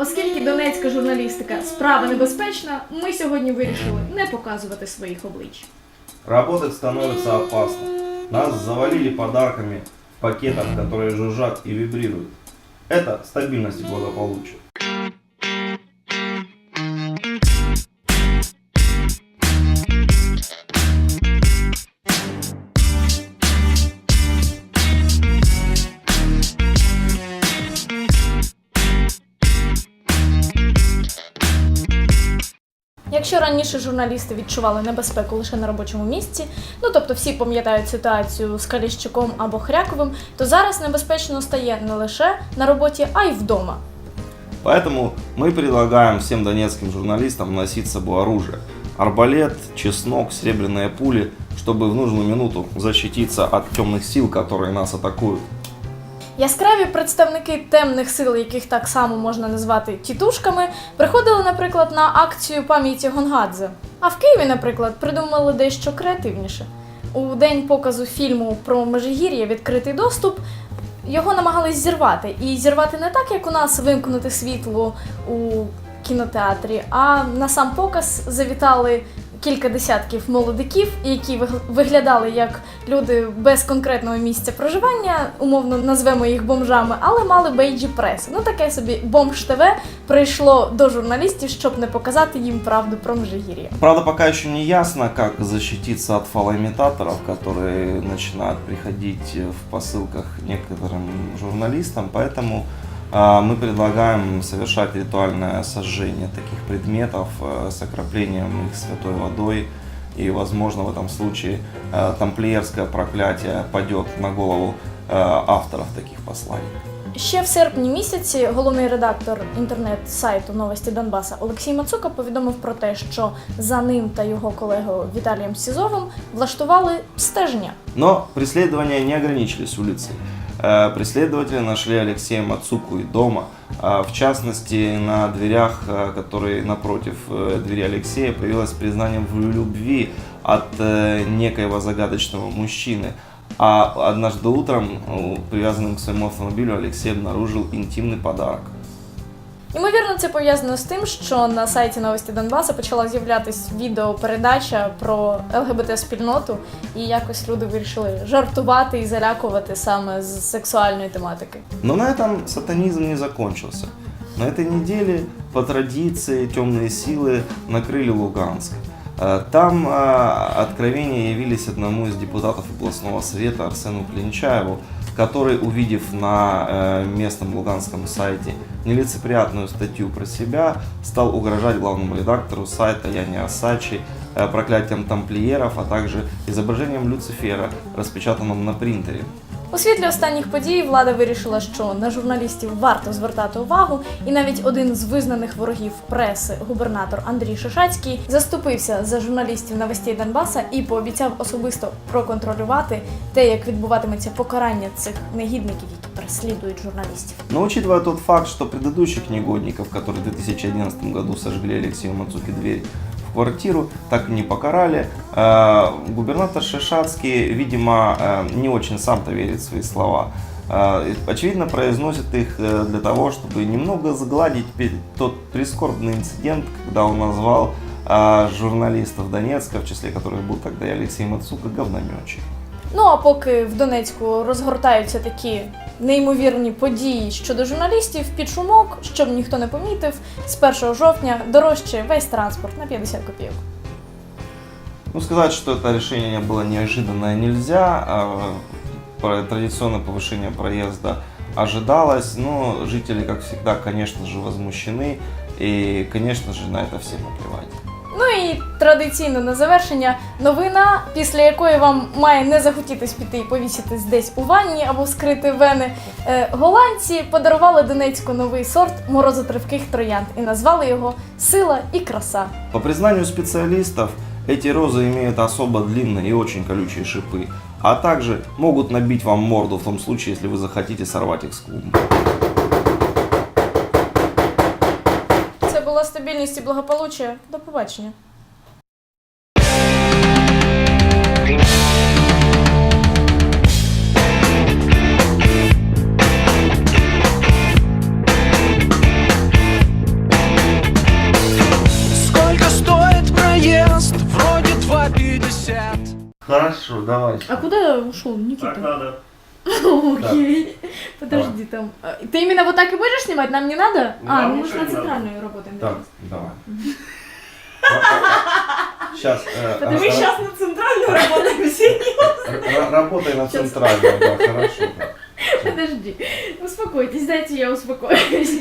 Оскільки донецька журналістика справа небезпечна, ми сьогодні вирішили не показувати своїх облич. Работать становится опасно. Нас завалили подарками в пакетах, которые жужжат и вибрируют. Это стабильность и благополучие. Якщо раніше журналісти відчували небезпеку лише на робочому місці, ну тобто всі пам'ятають ситуацію з Каліщуком або Хряковим, то зараз небезпечно стає не лише на роботі, а й вдома. Поэтому мы предлагаем всем донецким журналистам носить с собой оружие. Арбалет, чеснок, серебряные пули, чтобы в нужную минуту защититься от темных сил, которые нас атакуют. Яскраві представники темних сил, яких так само можна назвати тітушками, приходили, наприклад, на акцію пам'яті Гонгадзе. А в Києві, наприклад, придумали дещо креативніше. У день показу фільму про Межигір'я відкритий доступ. Його намагались зірвати. І зірвати не так, як у нас вимкнути світло у кінотеатрі, а на сам показ завітали кілька десятків молодиків, які вигл- виглядали як люди без конкретного місця проживання, умовно назвемо їх бомжами, але мали бейджі преси. Ну таке собі бомж ТВ прийшло до журналістів, щоб не показати їм правду про Межигір'я. Правда, пока еще не ясно, как защититься от фалоимитаторов, которые начинают приходить в посылках некоторым журналистам, поэтому а, мы предлагаем совершать ритуальное сожжение таких предметов э, с окроплением их святой водой. И, возможно, в этом случае э, тамплиерское проклятие падет на голову э, авторов таких посланий. Ще в серпні місяці головний редактор інтернет-сайту Новості Донбаса Олексій Мацука повідомив про те, що за ним та його колегою Віталієм Сізовим влаштували стеження. Но преследования не ограничились улицей. Э, Преследователи нашли Алексея Мацуку и дома. А, В частности, на дверях, э, которые напротив э, двери Алексея, появилось признание в любви от некоего загадочного мужчины. А однажды утром, привязанным к своему автомобилю, Алексей обнаружил интимный подарок. Ймовірно, це пов'язано з тим, що на сайті Новості Донбаса почала з'являтись відеопередача про ЛГБТ-спільноту, і якось люди вирішили жартувати і залякувати саме з сексуальної тематики. Но на этом сатанизм не закончился. На этой неделе по традиции темные силы накрыли Луганск. Э, Там э, откровения явились одному из депутатов областного совета Арсену Клинчаеву, который, увидев на э, местном луганском сайте нелицеприятную статью про себя, стал угрожать главному редактору сайта Яне Асачи э, проклятием тамплиеров, а также изображением Люцифера, распечатанным на принтере. У світлі останніх подій влада вирішила, що на журналістів варто звертати увагу, і навіть один з визнаних ворогів преси, губернатор Андрій Шишацький, заступився за журналістів новостей Донбаса і пообіцяв особисто проконтролювати те, як відбуватиметься покарання цих негідників, які переслідують журналістів. Но учитывая тот факт, что предыдущих негодников, которые в 2011 году сожгли Алексею Мацуки дверь в квартиру, так и не покарали, э, губернатор Шишацкий, видимо, э, не очень сам-то верит в свои слова. Э, и, Очевидно, произносит их э, для того, чтобы немного сгладить пе- тот прискорбный инцидент, когда он назвал э, журналистов Донецка, в числе которых был тогда и Алексей Мацука, говнометчик. Ну а поки в Донецьку розгортаються такі неймовірні події щодо журналістів, під шумок, щоб ніхто не помітив, з 1 жовтня дорожче весь транспорт на 50 копійок. Ну, сказать, что это решение было неожиданное нельзя. а, про- Традиционное повышение проезда ожидалось, но жители, как всегда, конечно же, возмущены. И, конечно же, на это всем наплевать. Ну і традиційно на завершення новина, після якої вам має не захотітись піти і повіситись десь у ванні або скрити вени. Е, голландці подарували Донецьку новий сорт морозотривких троянд і назвали його Сила і краса. По признанию специалистов, эти розы имеют особо длинные и очень колючие шипы, а также могут набить вам морду в том случае, если вы захотите сорвать их с клумбы. Це була стабільність і благополуччя. До побачення. Хорошо, давай. А куда ушел Никита? Так надо. Окей. Подожди, там. А, ты именно вот так и будешь снимать? Нам не надо? а, ну мы же на центральную работаем. Так, давай. Сейчас. Э, мы сейчас на центральную. Работаем, серьезно. Работай на центральном, да, хорошо. Подожди. Успокойтесь, дайте я успокоюсь.